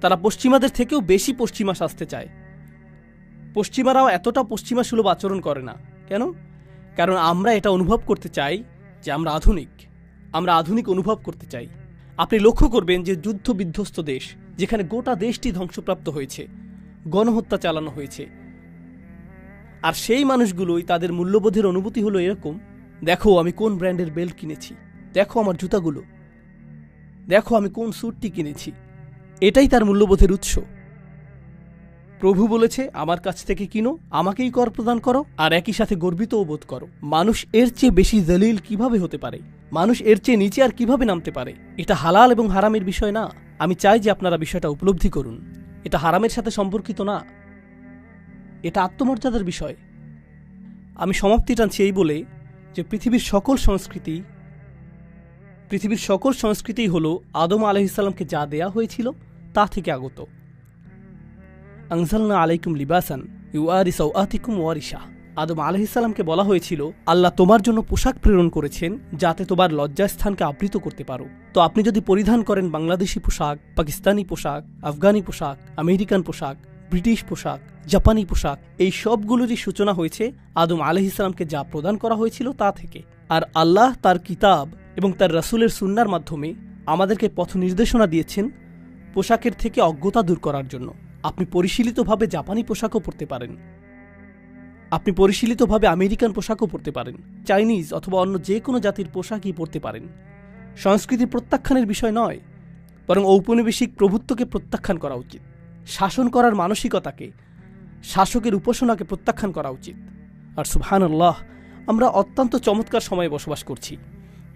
তারা পশ্চিমাদের থেকেও বেশি পশ্চিমা সাজতে চায়। পশ্চিমারাও এতটা পশ্চিমা সুলভ আচরণ করে না। কেন? কারণ আমরা এটা অনুভব করতে চাই যে আমরা আধুনিক। আমরা আধুনিক অনুভব করতে চাই। আপনি লক্ষ্য করবেন যে যুদ্ধ বিধ্বস্ত দেশ, যেখানে গোটা দেশটি ধ্বংসপ্রাপ্ত হয়েছে, গণহত্যা চালানো হয়েছে। আর সেই মানুষগুলোই তাদের মূল্যবোধের অনুভূতি হলো এরকম, দেখো আমি কোন ব্র্যান্ডের বেল্ট কিনেছি। দেখো আমার জুতাগুলো। দেখো আমি কোন স্যুটটি কিনেছি। এটাই তার মূল্যবোধের উৎস। প্রভু বলেছে, আমার কাছ থেকে কিনো, আমাকেই কর প্রদান করো, আর একই সাথে গর্বিতও বোধ করো। মানুষ এর চেয়ে বেশি দলিল কীভাবে হতে পারে? মানুষ এর চেয়ে নিচে আর কীভাবে নামতে পারে? এটা হালাল এবং হারামের বিষয় না। আমি চাই যে আপনারা বিষয়টা উপলব্ধি করুন। এটা হারামের সাথে সম্পর্কিত না। এটা আত্মমর্যাদার বিষয়। আমি সমাপ্তি টানছি এই বলে যে পৃথিবীর সকল সংস্কৃতি, পৃথিবীর সকল সংস্কৃতিই হল আদম আলহিসাল্লামকে যা দেয়া হয়েছিল তা থেকে আগত। আনজালনা আলাইকুম লিবাসান ইউ আর ইউআরি সৌআতিকুম ওয়ারিশা। আদম আলহিসাল্লামকে বলা হয়েছিল, আল্লাহ তোমার জন্য পোশাক প্রেরণ করেছেন যাতে তোমার লজ্জাস্থানকে আবৃত করতে পারো। তো আপনি যদি পরিধান করেন বাংলাদেশি পোশাক, পাকিস্তানি পোশাক, আফগানি পোশাক, আমেরিকান পোশাক, ব্রিটিশ পোশাক, জাপানি পোশাক, এই সবগুলোরই সূচনা হয়েছে, আদম আলহিসাল্লামকে যা প্রদান করা হয়েছিল তা থেকে। আর আল্লাহ তার কিতাব এবং তার রাসূলের সুন্নার মাধ্যমে আমাদেরকে পথ নির্দেশনা দিয়েছেন পোশাকের থেকে অজ্ঞতা দূর করার জন্য। আপনি পরিশীলিতভাবে জাপানি পোশাকও পরতে পারেন। আপনি পরিশীলিতভাবে আমেরিকান পোশাকও পরতে পারেন, চাইনিজ অথবা অন্য যে কোনো জাতির পোশাকই পরতে পারেন। সংস্কৃতি প্রত্যাখ্যানের বিষয় নয়, বরং ঔপনিবেশিক প্রভুত্বকে প্রত্যাখ্যান করা উচিত। শাসন করার মানসিকতাকে, শাসকের উপাসনাকে প্রত্যাখ্যান করা উচিত। আর সুবহান আল্লাহ আমরা অত্যন্ত চমৎকার সময়ে বসবাস করছি।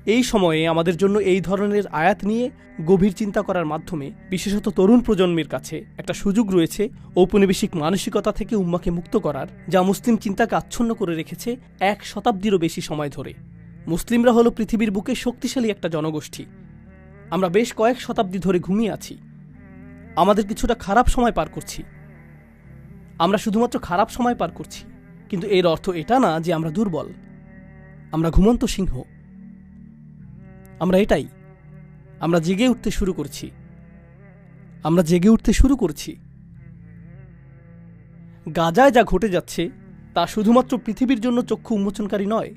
এই সময়ে আমাদের জন্য এই ধরনের আয়াত নিয়ে গভীর চিন্তা করার মাধ্যমে বিশেষত তরুণ প্রজন্মের কাছে একটা সুযোগ রয়েছে ঔপনিবেশিক মানসিকতা থেকে উম্মাকে মুক্ত করার, যা মুসলিম চিন্তাকে আচ্ছন্ন করে রেখেছে এক শতাব্দীরও বেশি সময় ধরে। মুসলিমরা হলো পৃথিবীর বুকে শক্তিশালী একটা জনগোষ্ঠী। আমরা বেশ কয়েক শতাব্দী ধরে ঘুমিয়ে আছি। আমাদের কিছুটা খারাপ সময় পার করছি। আমরা শুধুমাত্র খারাপ সময় পার করছি, কিন্তু এর অর্থ এটা না যে আমরা দুর্বল। আমরা ঘুমন্ত সিংহ। আমরা এটাই। আমরা জেগে উঠতে শুরু করছি। আমরা জেগে উঠতে শুরু করছি। গাজায় যা ঘটে যাচ্ছে, তা শুধুমাত্র পৃথিবীর জন্য চক্ষু উন্মোচনকারী নয়।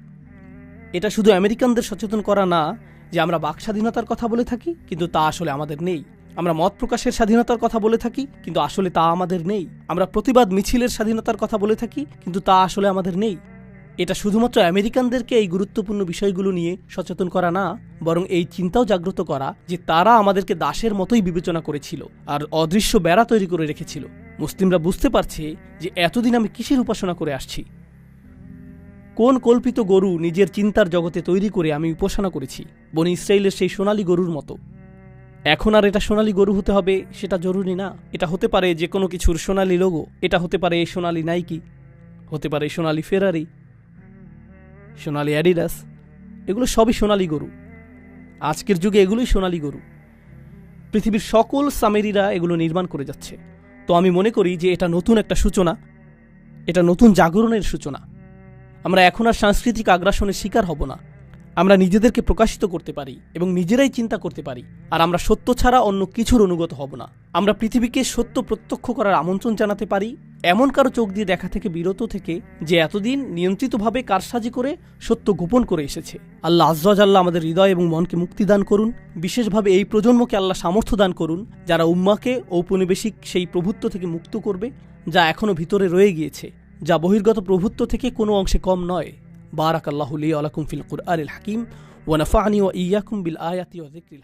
এটা শুধু আমেরিকানদের সচেতন করা না যে আমরা বাক স্বাধীনতার কথা বলে থাকি, কিন্তু তা আসলে আমাদের নেই। আমরা মত প্রকাশের স্বাধীনতার কথা বলে থাকি, কিন্তু আসলে তা আমাদের নেই। আমরা প্রতিবাদ মিছিলের স্বাধীনতার কথা বলে থাকি, কিন্তু তা আসলে আমাদের নেই। এটা শুধুমাত্র আমেরিকানদেরকে এই গুরুত্বপূর্ণ বিষয়গুলো নিয়ে সচেতন করা না, বরং এই চিন্তাও জাগ্রত করা যে তারা আমাদেরকে দাসের মতোই বিবেচনা করেছিল আর অদৃশ্য বেড়া তৈরি করে রেখেছিল। মুসলিমরা বুঝতে পারছে যে এতদিন আমি কিসের উপাসনা করে আসছি? কোন কল্পিত গরু নিজের চিন্তার জগতে তৈরি করে আমি উপাসনা করেছি? বনি ইসরায়েলের সেই সোনালী গরুর মতো। এখন আর এটা সোনালী গরু হতে হবে সেটা জরুরি না। এটা হতে পারে যে কোনো কিছুর সোনালী লোগো, এটা হতে পারে সোনালী নাইকি, হতে পারে সোনালী ফেরারি। সোনালি অ্যাডিডাস, এগুলো সবই সোনালি গরু। আজকের যুগে এগুলোই সোনালি গরু। পৃথিবীর সকল সামেরিরা এগুলো নির্মাণ করে যাচ্ছে। তো আমি মনে করি যে এটা নতুন একটা সূচনা, এটা নতুন জাগরণের সূচনা। আমরা এখন আর সাংস্কৃতিক আগ্রাসনের শিকার হব না। আমরা নিজেদেরকে প্রকাশিত করতে পারি এবং নিজেরাই চিন্তা করতে পারি। আর আমরা সত্য ছাড়া অন্য কিছুর অনুগত হব না। আমরা পৃথিবীকে সত্য প্রত্যক্ষ করার আমন্ত্রণ জানাতে পারি এমন কারও চোখ দিয়ে দেখা থেকে বিরত থেকে যে এতদিন নিয়ন্ত্রিতভাবে কারসাজি করে সত্য গোপন করে এসেছে। আল্লাহ আজ্জাজ আল্লাহ আমাদের হৃদয় এবং মনকে মুক্তি দান করুন। বিশেষভাবে এই প্রজন্মকে আল্লাহ সামর্থ্য দান করুন, যারা উম্মাকে ঔপনিবেশিক সেই প্রভুত্ব থেকে মুক্ত করবে, যা এখনও ভিতরে রয়ে গিয়েছে, যা বহির্গত প্রভুত্ব থেকে কোনো অংশে কম নয়। বারাক আল্লাহ আলাকুম ফিল কুরআনিল হাকিম, ওয়া নাফা'নি ওয়া ইয়্যাকুম বিল আয়াতি ওয়া যিকরিল